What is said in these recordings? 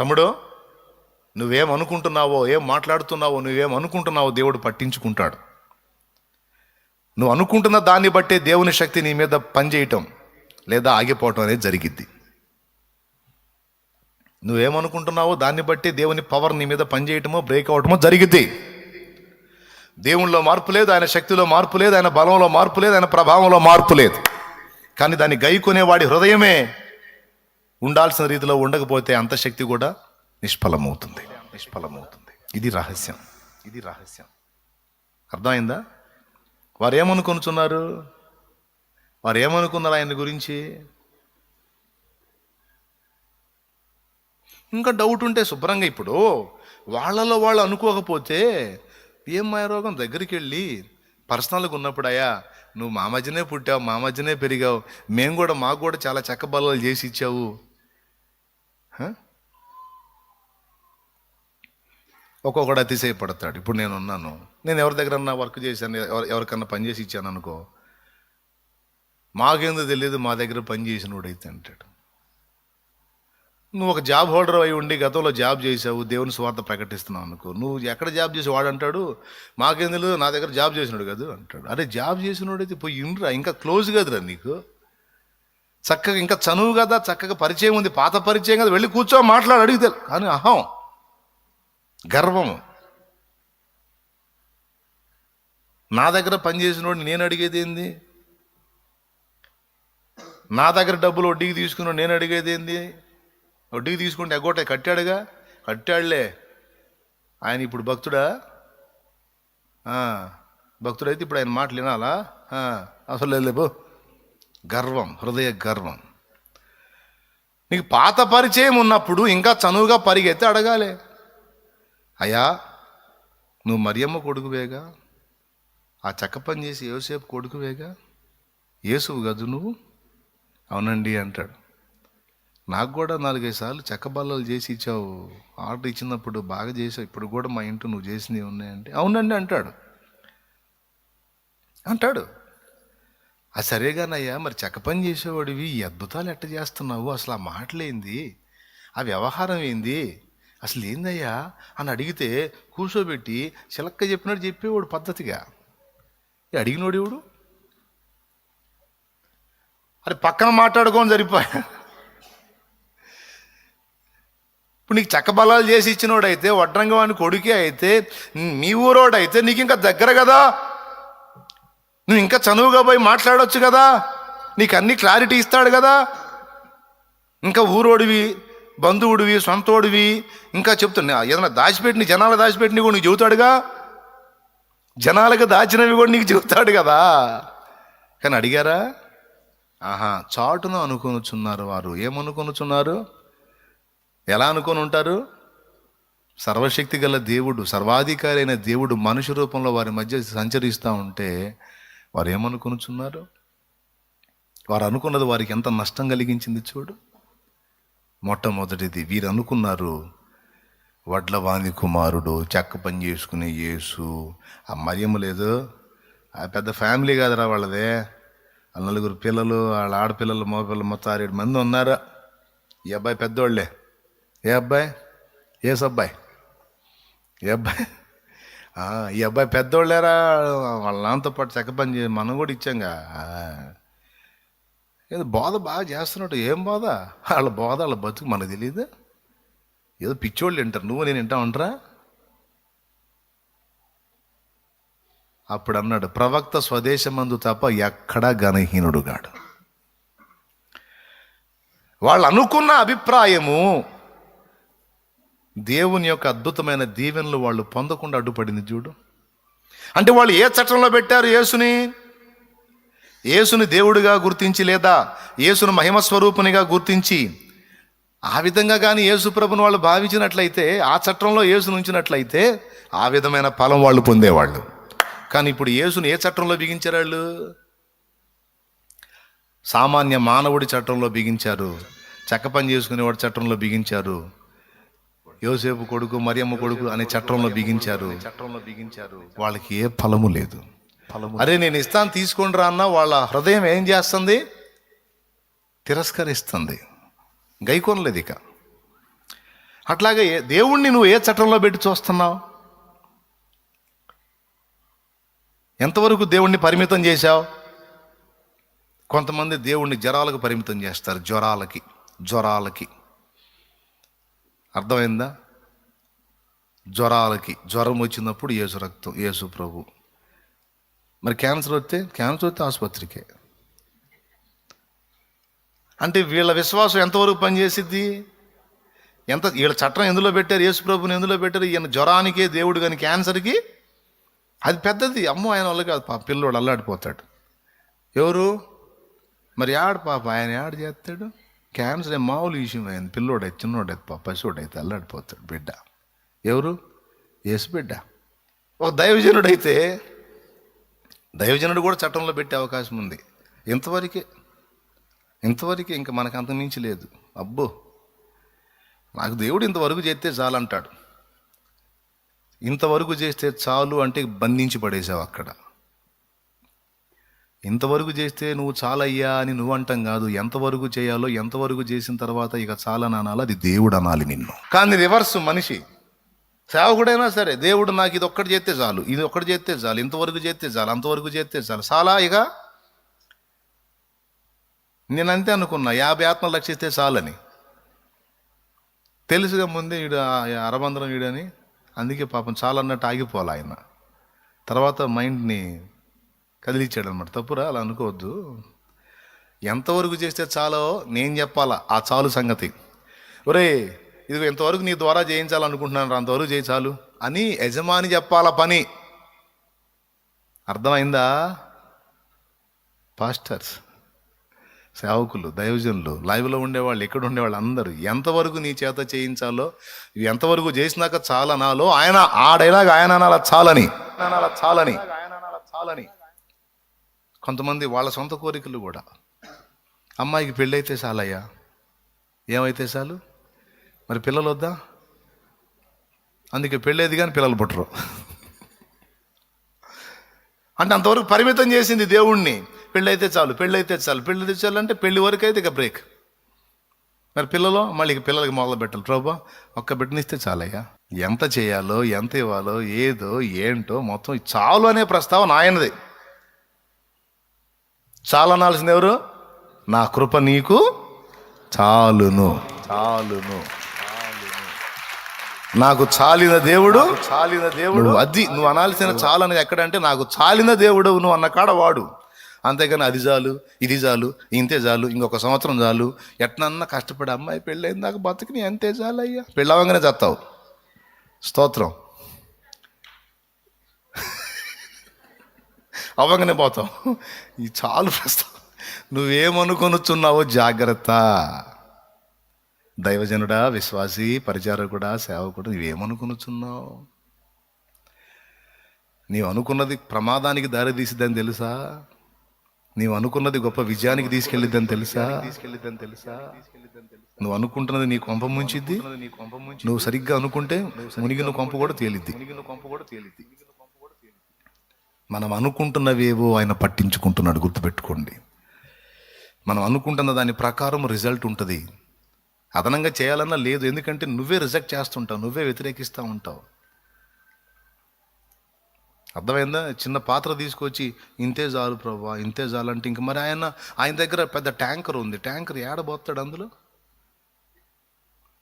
తమ్ముడు నువ్వేం అనుకుంటున్నావో ఏం మాట్లాడుతున్నావో నువ్వేమనుకుంటున్నావో దేవుడు పట్టించుకుంటాడు. నువ్వు అనుకుంటున్న దాన్ని బట్టే దేవుని శక్తి నీ మీద పనిచేయటం లేదా ఆగిపోవటం అనేది జరిగిద్ది. నువ్వేమనుకుంటున్నావో దాన్ని బట్టి దేవుని పవర్ నీ మీద పనిచేయటమో బ్రేక్ అవటమో జరిగిద్ది. దేవునిలో మార్పు లేదు ఆయన శక్తిలో మార్పు లేదు ఆయన బలంలో మార్పు లేదు ఆయన ప్రభావంలో మార్పు లేదు. కానీ దాన్ని గైకొనేవాడి హృదయమే ఉండాల్సిన రీతిలో ఉండకపోతే అంత శక్తి కూడా నిష్ఫలమవుతుంది. నిష్ఫలమవుతుంది. ఇది రహస్యం. ఇది రహస్యం. అర్థమైందా? వారు ఏమనుకొనుచున్నారు వారు ఏమనుకున్నారు ఆయన గురించి? ఇంకా డౌట్ ఉంటే శుభ్రంగా ఇప్పుడు వాళ్ళలో వాళ్ళు అనుకోకపోతే ఏం మాయరోగం దగ్గరికి వెళ్ళి పర్సనల్గా ఉన్నప్పుడు అయ్యా నువ్వు మా మధ్యనే పుట్టావు మా మధ్యనే పెరిగావు. మేము కూడా మాకు కూడా చాలా చెక్క బల్లలు చేసి ఇచ్చావు. ఒక్కొక్కడు అతిశయపడతాడు. ఇప్పుడు నేను ఉన్నాను నేను ఎవరి దగ్గర వర్క్ చేశాను ఎవరికన్నా పని చేసి ఇచ్చాను అనుకో మాకేందో తెలియదు మా దగ్గర పని చేసినోడైతే అంటాడు. నువ్వు ఒక జాబ్ హోల్డర్ అయి ఉండి గతంలో జాబ్ చేసావు దేవుని స్వార్థ ప్రకటిస్తున్నావు అనుకో నువ్వు ఎక్కడ జాబ్ చేసి వాడు అంటాడు మాకేం తెలియదు నా దగ్గర జాబ్ చేసినాడు కదా అంటాడు. అరే జాబ్ చేసినోడైతే పోయి ఇండ్రా ఇంకా క్లోజ్ కదరా నీకు. చక్కగా ఇంకా చనువు కదా చక్కగా పరిచయం ఉంది పాత పరిచయం కదా వెళ్ళి కూర్చో మాట్లాడు అడిగితే కానీ అహం గర్వము నా దగ్గర పనిచేసినోడు నేను అడిగేది ఏంది? నా దగ్గర డబ్బులు వడ్డీకి తీసుకున్నాడు నేను అడిగేది ఏంది? వడ్డీకి తీసుకుంటే ఎగ్గొట్ట కట్టాడుగా? కట్టాడులే. ఆయన ఇప్పుడు భక్తుడా? భక్తుడైతే ఇప్పుడు ఆయన మాటలు వినాలా? అసలు లేదు గర్వం హృదయ గర్వం. నీకు పాత పరిచయం ఉన్నప్పుడు ఇంకా చనువుగా పరిగెత్తి అడగాలి. అయ్యా నువ్వు మరియమ్మ కొడుకువేగా ఆ చెక్క పని చేసి ఏసేపు కొడుకువేగా ఏసువు గదు నువ్వు? అవునండి అంటాడు. నాకు కూడా నాలుగైదు సార్లు చెక్క బల్లలు చేసి ఇచ్చావు. ఆర్డర్ ఇచ్చినప్పుడు బాగా చేసావు. ఇప్పుడు కూడా మా ఇంట్లో నువ్వు చేసినవి ఉన్నాయంటే. అవునండి అంటాడు. అంటాడు. ఆ సరేగానయ్యా మరి చెక్క పని చేసేవాడివి ఈ అద్భుతాలు ఎట్ట చేస్తున్నావు? అసలు ఆ మాటలేంది? ఆ వ్యవహారం ఏంది? అసలు ఏందయ్యా? అని అడిగితే కూర్చోబెట్టి చిలక్క చెప్పినట్టు చెప్పేవాడు పద్ధతిగా. అడిగినోడు ఎవడు? అరే పక్కన మాట్లాడుకోని సరిపోయా ఇప్పుడు నీకు చెక్క బలాలు చేసి ఇచ్చినోడైతే వడ్రంగవాణి కొడుకే అయితే మీ ఊరోడైతే నీకు ఇంకా దగ్గర కదా? నువ్వు ఇంకా చనువుగా పోయి మాట్లాడవచ్చు కదా? నీకు అన్ని క్లారిటీ ఇస్తాడు కదా? ఇంకా ఊరోడివి బంధువుడివి సొంతోడివి ఇంకా చెప్తున్నా ఏదైనా దాచిపెట్టిన జనాలు దాచిపెట్టినవి కూడా నీకు చెబుతాడుగా? జనాలకు దాచినవి కూడా నీకు చెబుతాడు కదా? కానీ అడిగారా? ఆహా చాటున అనుకొనుచున్నారు వారు. ఏమనుకొనుచున్నారు? ఎలా అనుకొని ఉంటారు? సర్వశక్తి గల దేవుడు సర్వాధికారి అయిన దేవుడు మనుషు రూపంలో వారి మధ్య సంచరిస్తూ ఉంటే వారు ఏమనుకొనుచున్నారు వారు అనుకున్నది వారికి ఎంత నష్టం కలిగించింది చూడు. మొట్టమొదటిది వీరు అనుకున్నారు వడ్లవాణి కుమారుడు చెక్క పని చేసుకునే యేసు. ఆ మరియమ్మ లేదు. ఆ పెద్ద ఫ్యామిలీ కాదురా వాళ్ళదే. ఆ నలుగురు పిల్లలు వాళ్ళ ఆడపిల్లలు మగపిల్లలు మొత్తం ఆరేడు మంది ఉన్నారు. ఈ అబ్బాయి పెద్దోళ్ళే. ఏ అబ్బాయి? ఏసు అబ్బాయి. ఏ అబ్బాయి? ఈ అబ్బాయి పెద్దోళ్ళేరా వాళ్ళ నాన్నతో పాటు చెక్క పని చే మనం కూడా ఇచ్చాంగా. ఏదో బోధ బాగా చేస్తున్నట్టు. ఏం బోధ? వాళ్ళ బోధ వాళ్ళ బతుకు మనకు తెలియదు ఏదో పిచ్చోళ్ళు వింటారు నువ్వు నేను వింటా ఉంటారా అప్పుడు అన్నాడు ప్రవక్త స్వదేశమందు తప్ప ఎక్కడా గణహీనుడుగాడు. వాళ్ళు అనుకున్న అభిప్రాయము దేవుని యొక్క అద్భుతమైన దీవెనలు వాళ్ళు పొందకుండా అడ్డుపడింది చూడు. అంటే వాళ్ళు ఏ చట్టంలో పెట్టారు యేసుని? యేసుని దేవుడిగా గుర్తించి లేదా యేసును మహిమ స్వరూపునిగా గుర్తించి? ఆ విధంగా కానీ యేసు ప్రభుని వాళ్ళు భావించినట్లయితే ఆ చట్టంలో యేసును ఉంచినట్లయితే ఆ విధమైన ఫలం వాళ్ళు పొందేవాళ్ళు. కానీ ఇప్పుడు యేసుని ఏ చట్టంలో బిగించారు వాళ్ళు? సామాన్య మానవుడి చట్టంలో బిగించారు. చెక్క పని చేసుకునేవాడు చట్టంలో బిగించారు. యోసేపు కొడుకు మరియమ్మ కొడుకు అనే చట్టంలో బిగించారు. చట్టంలో బిగించారు వాళ్ళకి ఏ ఫలము లేదు. అరే నేను ఇస్తాను తీసుకోండి రా అన్న వాళ్ళ హృదయం ఏం చేస్తుంది? తిరస్కరిస్తుంది. గైకోనలేదు ఇక. అట్లాగే దేవుణ్ణి నువ్వు ఏ చట్టంలో పెట్టి చూస్తున్నావు? ఎంతవరకు దేవుణ్ణి పరిమితం చేశావు? కొంతమంది దేవుణ్ణి జ్వరాలకు పరిమితం చేస్తారు. జ్వరాలకి జ్వరాలకి. అర్థమైందా? జ్వరాలకి జ్వరం వచ్చినప్పుడు యేసు రక్తం యేసు ప్రభు. మరి క్యాన్సర్ వస్తే క్యాన్సర్ వస్తే ఆసుపత్రికే. అంటే వీళ్ళ విశ్వాసం ఎంతవరకు పనిచేసిద్ది? ఎంత వీళ్ళ చట్టం ఎందులో పెట్టారు? యేసు ప్రభుని ఎందులో పెట్టారు? ఈయన జ్వరానికే దేవుడు కానీ క్యాన్సర్కి? అది పెద్దది. అమ్మో ఆయన వల్ల కాదు. పాప పిల్లోడు అల్లాడిపోతాడు. ఎవరు? మరి ఆడు పాప? ఆయన ఆడు చేస్తాడు? క్యాన్సర్ ఏ మామూలు విషయం అయింది పిల్లోడైతే చిన్నోడైతే పాప పసివాడైతే అల్లాడిపోతాడు బిడ్డ. ఎవరు? యేసు బిడ్డ. ఒక దైవజనుడైతే దైవజనుడు కూడా చట్టంలో పెట్టే అవకాశం ఉంది. ఇంతవరకే ఇంతవరకే ఇంకా మనకు అంత మించి లేదు. అబ్బో! నాకు దేవుడు ఇంతవరకు చేస్తే చాలంటాడు. ఇంతవరకు చేస్తే చాలు అంటే బంధించి పడేసావు అక్కడ. ఇంతవరకు చేస్తే నువ్వు చాలయ్యా అని నువ్వు అంటాం కాదు. ఎంతవరకు చేయాలో ఎంతవరకు చేసిన తర్వాత ఇక చాలని అది దేవుడు అనాలి నిన్ను. కానీ రివర్స్ మనిషి. సేవకుడైనా సరే దేవుడు నాకు ఇది ఒక్కటి చేస్తే చాలు ఇది ఒక్కటి చేస్తే చాలు ఇంతవరకు చేస్తే చాలు అంతవరకు చేస్తే చాలు. చాలా ఇక నేను అంతే అనుకున్నా యాభై ఆత్మలు రక్షిస్తే చాలని. తెలుసుగా ముందే ఈడు ఆ అరబంధనం వీడని అందుకే పాపం చాలా అన్నట్టు ఆగిపోవాలి ఆయన. తర్వాత మైండ్ని కదిలిచ్చాడు అనమాట తప్పురా? అలా అనుకోవద్దు. ఎంతవరకు చేస్తే చాలో నేను చెప్పాలా ఆ చాలు సంగతి. ఒరే ఇది ఎంతవరకు నీ ద్వారా చేయించాలనుకుంటున్నాను రా, అంతవరకు చేయి చాలు అని యజమాని చెప్పాల పని. అర్థమైందా? పాస్టర్స్ సేవకులు దైవజనులు లైవ్లో ఉండేవాళ్ళు ఎక్కడ ఉండేవాళ్ళు అందరూ ఎంతవరకు నీ చేత చేయించాలో ఇవి ఎంతవరకు చేసినాక చాలనాలో ఆయన ఆ డైలాగ్ ఆయన అనాల చాలని ఆయన అనాల చాలని. ఆయన అనాల చాలని. కొంతమంది వాళ్ళ సొంత కోరికలు కూడా. అమ్మాయికి పెళ్ళైతే చాలయ్యా. ఏమైతే చాలు? మరి పిల్లలు వద్దా అందుకే పెళ్ళేది కానీ పిల్లలు పుట్టరు. అంటే అంతవరకు పరిమితం చేసింది దేవుణ్ణి. పెళ్ళైతే చాలు పెళ్ళైతే చాలు పెళ్ళైతే చాలు అంటే పెళ్ళి వరకు అయితే ఇక బ్రేక్. మరి పిల్లలు మళ్ళీ ఇక పిల్లలకి మొదలు పెట్టాలి. ప్రభా ఒక్క బిడ్డనిస్తే చాలయ్యా. ఎంత చేయాలో ఎంత ఇవ్వాలో ఏదో ఏంటో మొత్తం చాలు అనే ప్రస్తావన ఆయనది. చాలనాల్సింది ఎవరు? నా కృప నీకు చాలును. చాలును. నాకు చాలిన దేవుడు చాలిన దేవుడు అది నువ్వు అనాల్సిన చాలు అనేది ఎక్కడంటే నాకు చాలిన దేవుడు నువ్వు అన్న కాడ వాడు. అంతేగాని అది చాలు ఇది చాలు ఇంతే చాలు ఇంకొక సంవత్సరం చాలు. ఎట్నన్నా కష్టపడి అమ్మాయి పెళ్ళైన దాకా బతికి అంతే చాలు అయ్యా పెళ్ళవగానే చేస్తావు. స్తోత్రం. అవ్వగానే పోతాం ఈ చాలు ప్రస్తుతం. నువ్వేమనుకొనుచున్నావో జాగ్రత్త. దైవజనుడా విశ్వాసి పరిచారకుడా సేవకుడు నువ్వేమనుకొనుచున్నావు? నీవు అనుకున్నది ప్రమాదానికి దారి తీసిద్దని తెలుసా? నీవు అనుకున్నది గొప్ప విజయానికి తీసుకెళ్ళిద్దని తెలుసా? తీసుకెళ్ళిద్దని తెలుసా నువ్వు అనుకుంటున్నది నీ కొంప ముంచిద్ది. నువ్వు సరిగ్గా అనుకుంటే మునిగిన కొంప కూడా తేలిద్ది కొంప కూడా తేలిద్ది. మనం అనుకుంటున్నవేవో ఆయన పట్టించుకుంటున్నాడు గుర్తుపెట్టుకోండి. మనం అనుకుంటున్న దాని ప్రకారం రిజల్ట్ ఉంటుంది. అదనంగా చేయాలన్నా లేదు ఎందుకంటే నువ్వే రిజెక్ట్ చేస్తుంటావు నువ్వే వ్యతిరేకిస్తూ ఉంటావు. అర్థమైందా? చిన్న పాత్ర తీసుకొచ్చి ఇంతే చాలు ప్రభా ఇంతే చాలు అంటే ఇంక మరి ఆయన ఆయన దగ్గర పెద్ద ట్యాంకర్ ఉంది. ట్యాంకర్ ఏడబోతాడు అందులో?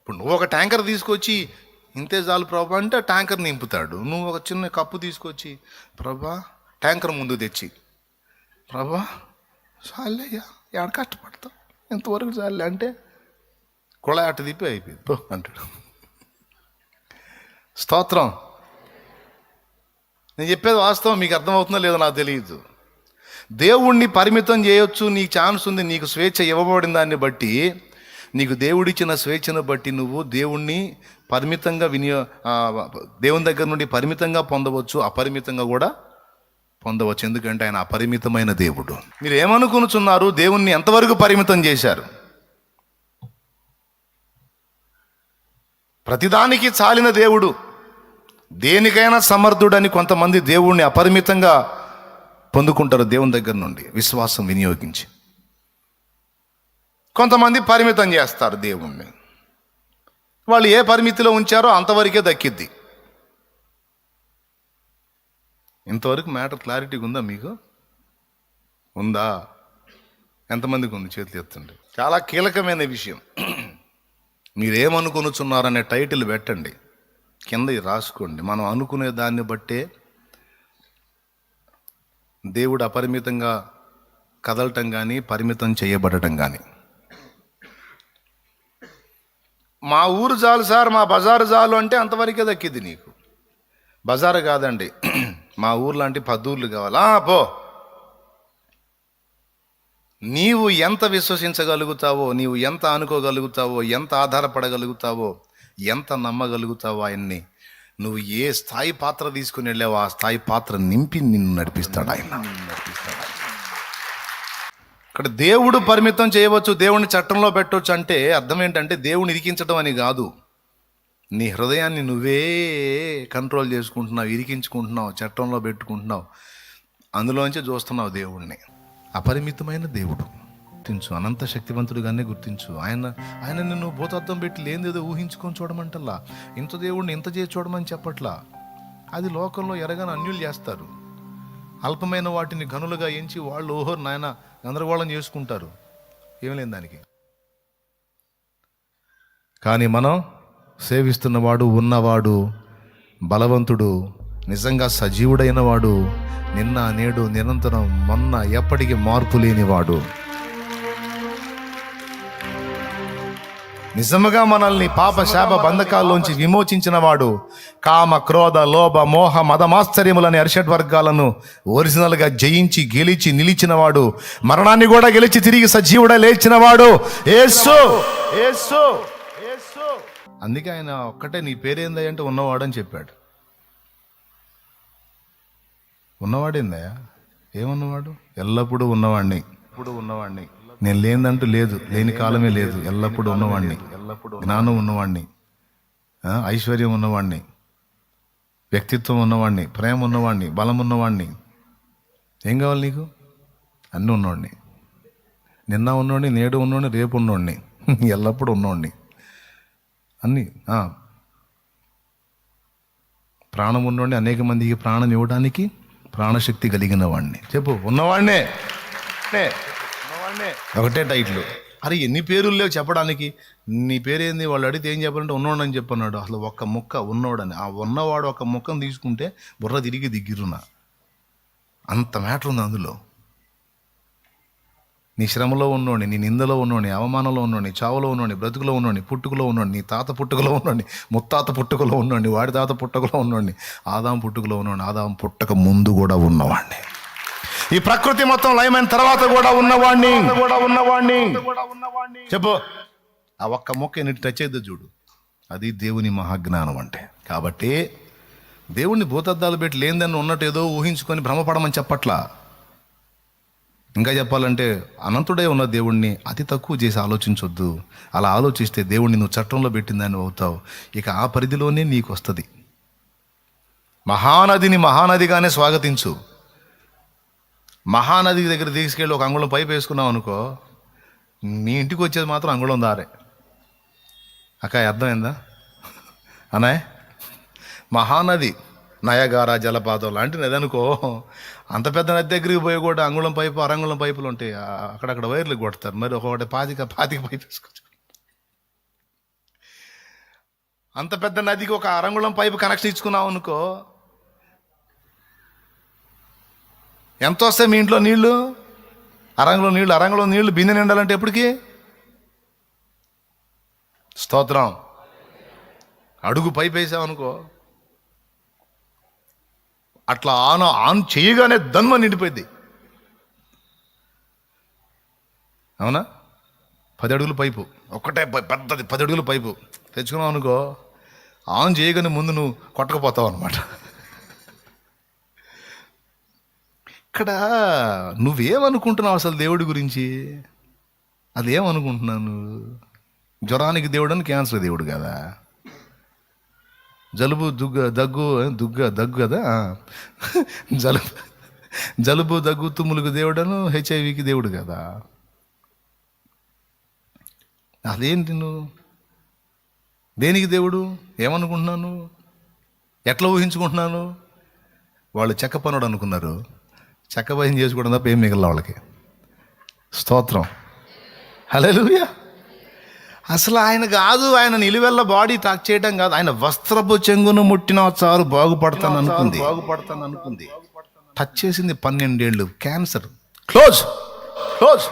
ఇప్పుడు నువ్వు ఒక ట్యాంకర్ తీసుకొచ్చి ఇంతే చాలు ప్రభా అంటే ట్యాంకర్ నింపుతాడు. నువ్వు ఒక చిన్న కప్పు తీసుకొచ్చి ప్రభా ట్యాంకర్ ముందు తెచ్చి ప్రభా చాలయ్యా ఎక్కడ కష్టపడతావు? ఎంతవరకు చాలే అంటే కుళాయి అట్ట తిప్పి అయిపోయింది. పో అంటాడు. స్తోత్రం. నేను చెప్పేది వాస్తవం మీకు అర్థమవుతుందో లేదో నాకు తెలియదు. దేవుణ్ణి పరిమితం చేయొచ్చు నీకు ఛాన్స్ ఉంది నీకు స్వేచ్ఛ ఇవ్వబడిన దాన్ని బట్టి నీకు దేవుడిచ్చిన స్వేచ్ఛను బట్టి నువ్వు దేవుణ్ణి పరిమితంగా వినియో దేవుని దగ్గర నుండి పరిమితంగా పొందవచ్చు అపరిమితంగా కూడా పొందవచ్చు. ఎందుకంటే ఆయన అపరిమితమైన దేవుడు. మీరు ఏమనుకునుచున్నారు? దేవుణ్ణి ఎంతవరకు పరిమితం చేశారు? ప్రతిదానికి చాలిన దేవుడు. దేనికైనా సమర్థుడని కొంతమంది దేవుణ్ణి అపరిమితంగా పొందుకుంటారు దేవుని దగ్గర నుండి. విశ్వాసం వినియోగించి. కొంతమంది పరిమితం చేస్తారు దేవుణ్ణి. వాళ్ళు ఏ పరిమితిలో ఉంచారో అంతవరకే దక్కిద్ది. ఇంతవరకు మ్యాటర్ క్లారిటీగా ఉందా మీకు? ఉందా? ఎంతమందికి ఉంది చేతులు ఎత్తండి. చాలా కీలకమైన విషయం. మీరేమనుకొనుచున్నారనే టైటిల్ పెట్టండి. కింద రాసుకోండి. మనం అనుకునే దాన్ని బట్టే దేవుడు అపరిమితంగా కదలటం కానీ పరిమితం చేయబడటం కానీ మా ఊరు చాలు సార్ మా బజారు చాలు అంటే అంతవరకే దక్కింది నీకు. బజారు కాదండి. మా ఊర్లో అంటే పద్దూర్లు కావాలా పో. నీవు ఎంత విశ్వసించగలుగుతావో నీవు ఎంత అనుకోగలుగుతావో ఎంత ఆధారపడగలుగుతావో ఎంత నమ్మగలుగుతావో ఆయన్ని నువ్వు ఏ స్థాయి పాత్ర తీసుకుని వెళ్ళావో ఆ స్థాయి పాత్ర నింపి నిన్ను నడిపిస్తాడు ఆయన. ఇక్కడ దేవుడు పరిమితం చేయవచ్చు దేవుని చట్టంలో పెట్టవచ్చు అంటే అర్థం ఏంటంటే దేవుని ఇరికించడం అని కాదు. నీ హృదయాన్ని నువ్వే కంట్రోల్ చేసుకుంటున్నావు ఇరికించుకుంటున్నావు చట్టంలో పెట్టుకుంటున్నావు. అందులోంచి చూస్తున్నావు దేవుణ్ణి. అపరిమితమైన దేవుడు. గుర్తించు అనంత శక్తివంతుడిగానే గుర్తించు. ఆయన ఆయన నిన్ను భూతత్వం పెట్టి లేనిదేదో ఊహించుకొని చూడమంటల్లా? ఇంత దేవుడిని ఇంత చేసి చూడమని చెప్పట్లా? అది లోకంలో ఎరగని అన్యులు చేస్తారు. అల్పమైన వాటిని గనులుగా ఎంచి వాళ్ళు ఓహో నాయన గందరగోళం చేసుకుంటారు. ఏం లేదు దానికి. కానీ మనం సేవిస్తున్నవాడు ఉన్నవాడు బలవంతుడు నిజంగా సజీవుడైన వాడు నిన్న నేడు నిరంతరం మొన్న ఎప్పటికీ మార్పు లేనివాడు. నిజముగా మనల్ని పాప శాప బంధకాల్లోంచి విమోచించినవాడు కామ క్రోధ లోభ మోహ మదమాశ్చర్యములని అరిషడ్ వర్గాలను ఒరిజినల్గా జయించి గెలిచి నిలిచినవాడు మరణాన్ని కూడా గెలిచి తిరిగి సజీవుడా లేచినవాడు. ఏసు ఏసు అందుకే ఆయన ఒక్కటే నీ పేరేందంటే ఉన్నవాడు అని చెప్పాడు. ఉన్నవాడేందయ్యా? ఏమున్నవాడు? ఎల్లప్పుడూ ఉన్నవాడిని ఇప్పుడు ఉన్నవాడిని నేను లేదంటూ లేదు లేని కాలమే లేదు ఎల్లప్పుడూ ఉన్నవాడిని ఎల్లప్పుడూ జ్ఞానం ఉన్నవాడిని ఐశ్వర్యం ఉన్నవాడిని వ్యక్తిత్వం ఉన్నవాడిని ప్రేమ ఉన్నవాడిని బలం ఉన్నవాడిని ఏం కావాలి నీకు? అన్నీ ఉన్నవాడిని నిన్న ఉన్నవాడిని నేడు ఉన్నవాడిని రేపు ఉన్నవాడిని ఎల్లప్పుడూ ఉన్నవాడిని అన్నీ ప్రాణం ఉన్నవాడిని అనేక మందికి ప్రాణం ఇవ్వడానికి ప్రాణశక్తి కలిగిన వాడిని. చెప్పు ఉన్నవాడినే. నే. ఉన్నవాడినే. ఒకటే టైట్లు. అరే ఎన్ని పేర్లు లేవు చెప్పడానికి. నీ పేరేంది? వాళ్ళు అడిగితే ఏం చెప్పాలంటే ఉన్నోడని చెప్పన్నాడు. అసలు ఒక్క ముక్క ఉన్నోడని. ఆ ఉన్నవాడు ఒక ముక్కను తీసుకుంటే బుర్ర తిరిగి దిగిరునా అంత మ్యాటర్ ఉంది అందులో. నీ శ్రమలో ఉన్నోని నీ నిందలో ఉన్నోని అవమానంలో ఉన్నోని చావులో ఉన్నోని బ్రతుకులో ఉన్నోని పుట్టుకలో ఉన్నోని నీ తాత పుట్టుకలో ఉన్నోని ముత్తాత పుట్టుకలో ఉన్నోని వాడి తాత పుట్టుకలో ఉన్నోని ఆదాం పుట్టుకలో ఉన్నోని ఆదాం పుట్టక ముందు కూడా ఉన్నవాడిని ఈ ప్రకృతి మొత్తం లయమైన తర్వాత కూడా ఉన్నవాడిని కూడా ఉన్నవాడిని చెప్పు. ఆ ఒక్క మొక్క ఎన్నిటి టచ్ అయితే చూడు. అది దేవుని మహాజ్ఞానం అంటే. కాబట్టి దేవుణ్ణి భూతద్దాలు పెట్టి లేనిదని ఉన్నట్టు ఏదో ఊహించుకొని భ్రమపడమని చెప్పట్లా. ఇంకా చెప్పాలంటే అనంతుడే ఉన్న దేవుణ్ణి అతి తక్కువ చేసి ఆలోచించొద్దు. అలా ఆలోచిస్తే దేవుణ్ణి నువ్వు చట్టంలో పెట్టిందని అవుతావు. ఇక ఆ పరిధిలోనే నీకు వస్తుంది మహానదిని మహానదిగానే స్వాగతించు. మహానది దగ్గర తీసుకెళ్ళి ఒక అంగుళం పైపు వేసుకున్నావు అనుకో నీ ఇంటికి వచ్చేది మాత్రం అంగుళం దారే. అక్క అర్థమైందా? అనాయ్ మహానది నయగార జలపాతం లాంటి అనుకో అంత పెద్ద నది దగ్గరికి పోయి కూడా అంగుళం పైపు అరంగుళం పైపులు ఉంటాయి. అక్కడక్కడ వైర్లు కొడతారు. మరి ఒకటి పాతిక పాతిక పైపు వేసుకోవచ్చు అంత పెద్ద నదికి ఒక అరంగుళం పైపు కనెక్షన్ ఇచ్చుకున్నావు అనుకో ఎంత వస్తాయి మీ ఇంట్లో నీళ్ళు? అరంగులో నీళ్ళు అరంగులో నీళ్ళు బిందె నిండాలంటే ఎప్పటికి? స్తోత్రం. అడుగు పైపు వేసావనుకో అట్లా ఆన్ ఆన్ చేయగానే దన్మ నిండిపోయింది. అవునా? పది అడుగుల పైపు. ఒక్కటే పెద్దది పది అడుగుల పైపు. తెచ్చుకున్నావు అనుకో ఆన్ చేయగానే ముందు నువ్వు కొట్టకపోతావు అనమాట ఇక్కడ నువ్వేమనుకుంటున్నావు అసలు దేవుడి గురించి? అదేమనుకుంటున్నావు నువ్వు? జ్వరానికి దేవుడు అని క్యాన్సర్ దేవుడు కదా. జలుబు దుగ్గ దగ్గు దుగ్గ దగ్గు కదా జలుబు జలుబు దగ్గు తుమ్ములకు దేవుడను హెచ్ఐవికి దేవుడు కదా. అదేంటి నువ్వు? దేనికి దేవుడు? ఏమనుకుంటున్నాను? ఎట్లా ఊహించుకుంటున్నాను? వాళ్ళు చెక్క పనుడు అనుకున్నారు. చెక్క భయం చేసుకోవడం తప్ప ఏం మిగల వాళ్ళకి. స్తోత్రం. హలో అసలు ఆయన కాదు ఆయన నిలువెల్ల బాడీ టాక్ చేయడం కాదు. ఆయన వస్త్రపు చెంగును ముట్టినా చాలు బాగుపడతాను అనుకుంది. బాగుపడతాను అనుకుంది. టచ్ చేసింది పన్నెండేళ్ళు. క్యాన్సర్ క్లోజ్ క్లోజ్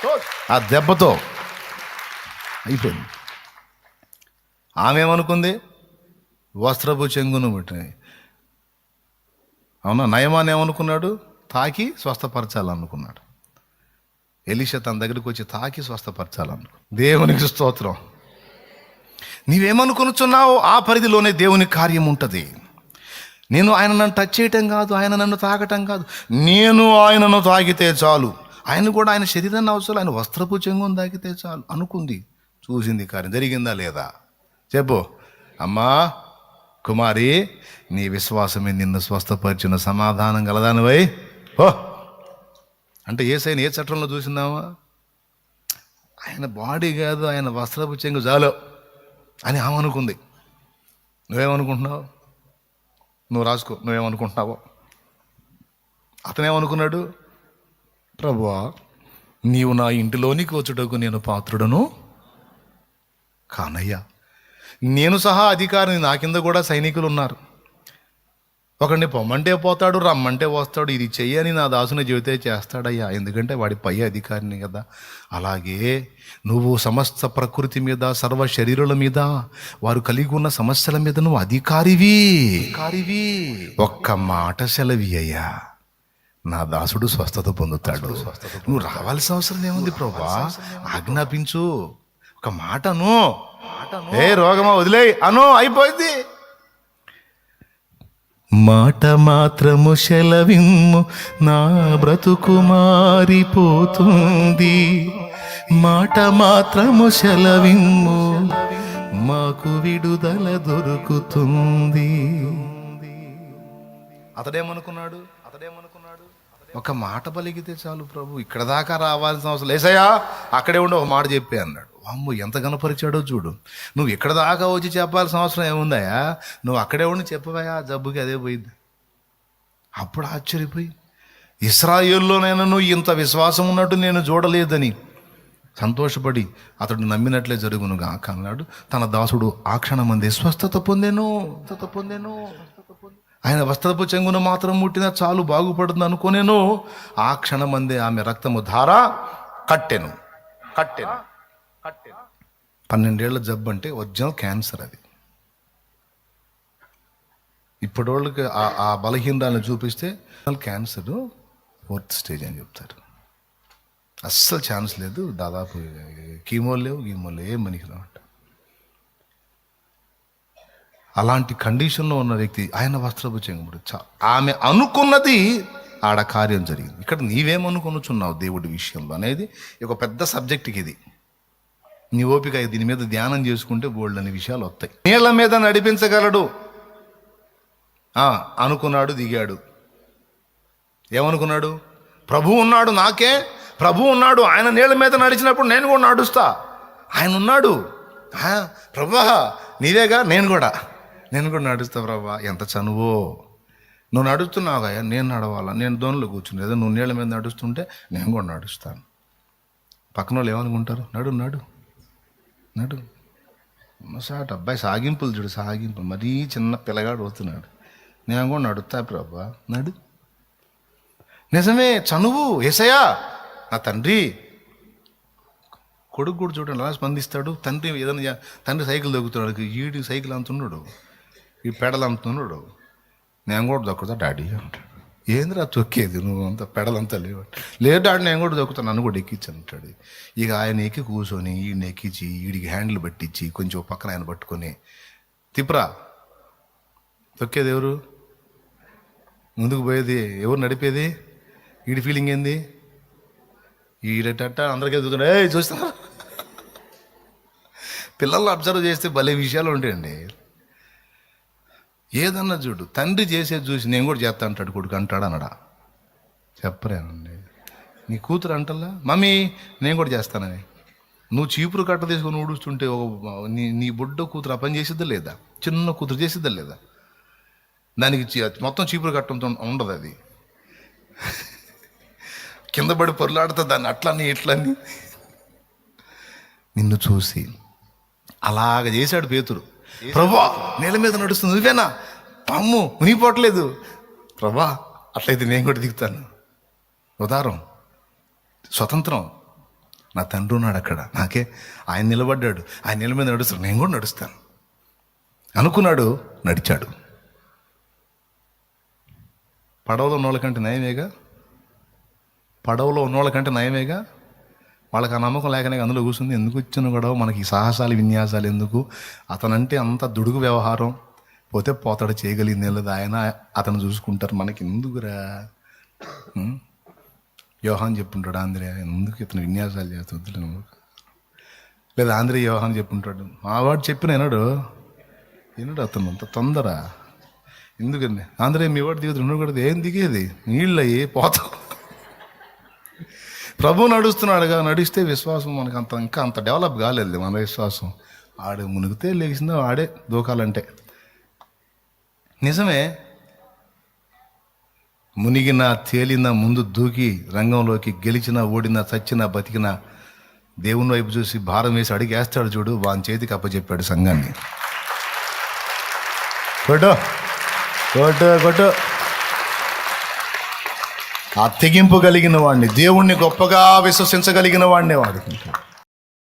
క్లోజ్ ఆ దెబ్బతో అయిపోయింది. ఆమె ఏమనుకుంది? వస్త్రపు చెంగును ముట్టిన అవునా? నయమాన్ ఏమనుకున్నాడు? తాకి స్వస్థపరచాలనుకున్నాడు. ఎలీషా తన దగ్గరికి వచ్చి తాకి స్వస్థపరచాలనుకో. దేవునికి స్తోత్రం. నీవేమనుకొనుచున్నావో ఆ పరిధిలోనే దేవుని కార్యం ఉంటుంది. నేను ఆయన నన్ను టచ్ చేయటం కాదు ఆయన నన్ను తాకటం కాదు. నేను ఆయనను తాకితే చాలు. ఆయన కూడా ఆయన శరీరాన్ని అవసరం ఆయన వస్త్రపు చెంగును తాకితే చాలు అనుకుంది. చూసింది కార్యం. జరిగిందా లేదా? చెప్పు. అమ్మా కుమారి నీ విశ్వాసమే నిన్ను స్వస్థపరిచిన సమాధానం గలదానివై. ఓ అంటే ఏ సైన్ ఏ చట్టంలో చూసిందామా? ఆయన బాడీ కాదు ఆయన వస్త్రపు చెంగు జాలో అని ఆమె అనుకుంది. నువ్వేమనుకుంటున్నావు? నువ్వు రాసుకో నువ్వేమనుకుంటున్నావో? అతనేమనుకున్నాడు? ప్రభువా నీవు నా ఇంటిలోనికి వచ్చుటకు నేను పాత్రుడను కానయ్యా. నేను సహా అధికారిని నా కింద కూడా సైనికులు ఉన్నారు ఒకడిని పొమ్మంటే పోతాడు రమ్మంటే వస్తాడు. ఇది చెయ్యని నా దాసుని చెబితే చేస్తాడయ్యా. ఎందుకంటే వాడి పై అధికారిని కదా. అలాగే నువ్వు సమస్త ప్రకృతి మీద సర్వ శరీరుల మీద వారు కలిగి ఉన్న సమస్యల మీద నువ్వు అధికారివి. అధికారివి. ఒక్క మాట సెలవి అయ్యా. నా దాసుడు స్వస్థత పొందుతాడు. నువ్వు రావాల్సిన అవసరం ఏముంది ప్రభా? ఆజ్ఞాపించు. ఒక మాటను ఏ రోగమా వదిలేయ్. అను అయిపోయింది. మాట మాత్రము సెలవిమ్ము నా బ్రతుకు మారిపోతుంది. మాట మాత్రము సెలవిమ్ము మాకు విడుదల దొరుకుతుంది. అతడేమనుకున్నాడు? అతడేమనుకున్నాడు? ఒక మాట పలికితే చాలు ప్రభు ఇక్కడ దాకా రావాల్సిన అవసరం లేసయ్యా అక్కడే ఉండి ఒక మాట చెప్పే అన్నాడు. అమ్మ ఎంత కనపరిచాడో చూడు. నువ్వు ఇక్కడ దాకా వచ్చి చెప్పాల్సిన అవసరం ఏముందయ్యా? నువ్వు అక్కడే ఉండి చెప్పవయ్యా జబ్బుకి అదే పోయింది. అప్పుడు ఆశ్చర్యపోయి ఇస్రాయేల్లోనైనా నువ్వు ఇంత విశ్వాసం ఉన్నట్టు నేను చూడలేదని సంతోషపడి అతడు నమ్మినట్లే జరుగునుగా అన్నాడు. తన దాసుడు ఆ క్షణమందే స్వస్థత పొందేను స్వస్థత పొందేను. ఆయన వస్త్రపు చెంగును మాత్రం ముట్టినా చాలు బాగుపడుతుంది అనుకోనేను. ఆ క్షణమందే ఆమె రక్తము ధార కట్టెను కట్టెను. పన్నెండేళ్ళ జబ్బు అంటే ఒరిజినల్ క్యాన్సర్ అది. ఇప్పటివాళ్ళకి ఆ ఆ బలహీనరాలను చూపిస్తే క్యాన్సర్ ఫోర్త్ స్టేజ్ అని చెప్తారు. అస్సలు ఛాన్స్ లేదు దాదాపు కీమోలు లేవు గీమోలు లేవు ఏం మనకి అలాంటి కండిషన్లో ఉన్న వ్యక్తి ఆయన వస్త్రపు చా- ఆమె అనుకున్నది ఆడ కార్యం జరిగింది. ఇక్కడ నీవేమనుకొనుచున్నావు దేవుడి విషయంలో అనేది ఒక పెద్ద సబ్జెక్ట్కి ఇది. నీ ఓపిక దీని మీద ధ్యానం చేసుకుంటే బోల్డ్ అనే విషయాలు వస్తాయి. నీళ్ళ మీద నడిపించగలడు. అనుకున్నాడు దిగాడు. ఏమనుకున్నాడు? ప్రభు ఉన్నాడు నాకే. ప్రభు ఉన్నాడు. ఆయన నీళ్ళ మీద నడిచినప్పుడు నేను కూడా నడుస్తా. ఆయన ఉన్నాడు. ప్రభా నీవేగా? నేను కూడా. నేను కూడా నడుస్తా ప్రభా. ఎంత చనువో. నువ్వు నడుస్తున్నావు అయ్యా నేను నడవాలా? నేను దోణిలో కూర్చుని. ఏదో నువ్వు నీళ్ళ మీద నడుస్తుంటే నేను కూడా నడుస్తాను. పక్కన వాళ్ళు ఏమనుకుంటారు? నడు నడు. నడు మసాట అబ్బాయి సాగింపులు చూడు సాగింపులు. మరీ చిన్న పిల్లగాడు వస్తున్నాడు నేను కూడా నడుతా ప్రభా. నడు. నిజమే చనువు ఏసయా నా తండ్రి. కొడుకు కూడా చూడండి ఎలా స్పందిస్తాడు. తండ్రి ఏదైనా తండ్రి సైకిల్ దొక్కుతున్నాడు ఈడి సైకిల్ అంతున్నాడు ఈ పెడలు అంతున్నాడు నేను కూడా దొక్కుతా డాడీ అంటాడు. ఏందిరా తొక్కేది? నువ్వు అంత పెడలంతా లేవు? లేదు నేను కూడా తొక్కుతాను నన్ను కూడా ఎక్కించి అంటాడు. ఇక ఆయన ఎక్కి కూర్చొని ఈయన ఎక్కించి వీడికి హ్యాండిల్ పట్టించి కొంచెం పక్కన ఆయన పట్టుకొని తిప్పరా. తొక్కేది ఎవరు? ముందుకు పోయేది ఎవరు నడిపేది? వీడి ఫీలింగ్ ఏంది? ఈడట అందరికీ ఎదుగుతుండే ఏ చూస్తున్నారు పిల్లల్ని అబ్జర్వ్ చేస్తే భలే విషయాలు ఉంటాయండి. ఏదన్నా చూడు తండ్రి చేసేది చూసి నేను కూడా చేస్తా అంటాడు కొడుకు అంటాడు అనడా చెప్పరేనండి నీ కూతురు అంటల్లా? మమ్మీ నేను కూడా చేస్తానని. నువ్వు చీపురు కట్ట తీసుకొని ఊడుస్తుంటే ఒక నీ నీ బుడ్డ కూతురు ఆ పని చేసిద్దా లేదా? చిన్న కూతురు చేసిద్దా లేదా? దానికి మొత్తం చీపురు కట్టంతో ఉండదు అది. కింద పడి పొరులాడుతుంది దాన్ని అట్లని ఇట్లని నిన్ను చూసి అలాగ చేశాడు పేతురు. ప్రభా నేల మీద నడుస్తుంది. నువ్వేనా? అమ్ము మునిగిపోవట్లేదు. ప్రభా అట్లయితే నేను కూడా దిగుతాను. ఉదారం స్వతంత్రం. నా తండ్రి ఉన్నాడు అక్కడ. నాకే ఆయన నిలబడ్డాడు. ఆయన నిల మీద నడుస్తాడు. నేను కూడా నడుస్తాను. అనుకున్నాడు నడిచాడు. పడవలో ఉన్నోళ్ళకంటే నయమేగా? పడవలో ఉన్నోళ్ళకంటే నయమేగా? వాళ్ళకి ఆ నమ్మకం లేకనే అందులో కూర్చుంది. ఎందుకు వచ్చిన గొడవ? మనకి సాహసాలు విన్యాసాలు ఎందుకు? అతనంటే అంత దుడుగు వ్యవహారం. పోతే పోతాడు చేయగలిగింది లేదు. ఆయన అతను చూసుకుంటారు. మనకి ఎందుకురా ఉం? యోహాన్ చెప్పుంటాడు. ఆంధ్రే ఎందుకు ఇతను విన్యాసాలు చేస్తుంది లేదా ఆంధ్రే యోహాన్ చెప్పుంటాడు. మా వాడు చెప్పిన వినడు. వినడు అతను. అంత తొందర. ఎందుకండి? ఆంధ్రే మీ వాడు దిగుతుంది కూడా ఏం దిగేది? నీళ్ళు అయ్యి పోతాం ప్రభు నడుస్తున్నాడుగా నడిస్తే విశ్వాసం మనకు అంత ఇంకా అంత డెవలప్ కాలేదు మన విశ్వాసం. ఆడు మునిగితే లేచిందో ఆడే దూకాలంటే. నిజమే మునిగిన తేలిన ముందు దూకి రంగంలోకి గెలిచిన ఓడిన చచ్చిన బతికిన దేవుని వైపు చూసి భారం వేసి అడిగేస్తాడు చూడు వాని చేతికి అప్పచెప్పాడు సంఘాన్ని. కొట్టు కొట్టు కొట్టు. ఆ తెగింపు కలిగిన వాడిని దేవుణ్ణి గొప్పగా విశ్వసించగలిగిన వాడినే వాడుకుంటాడు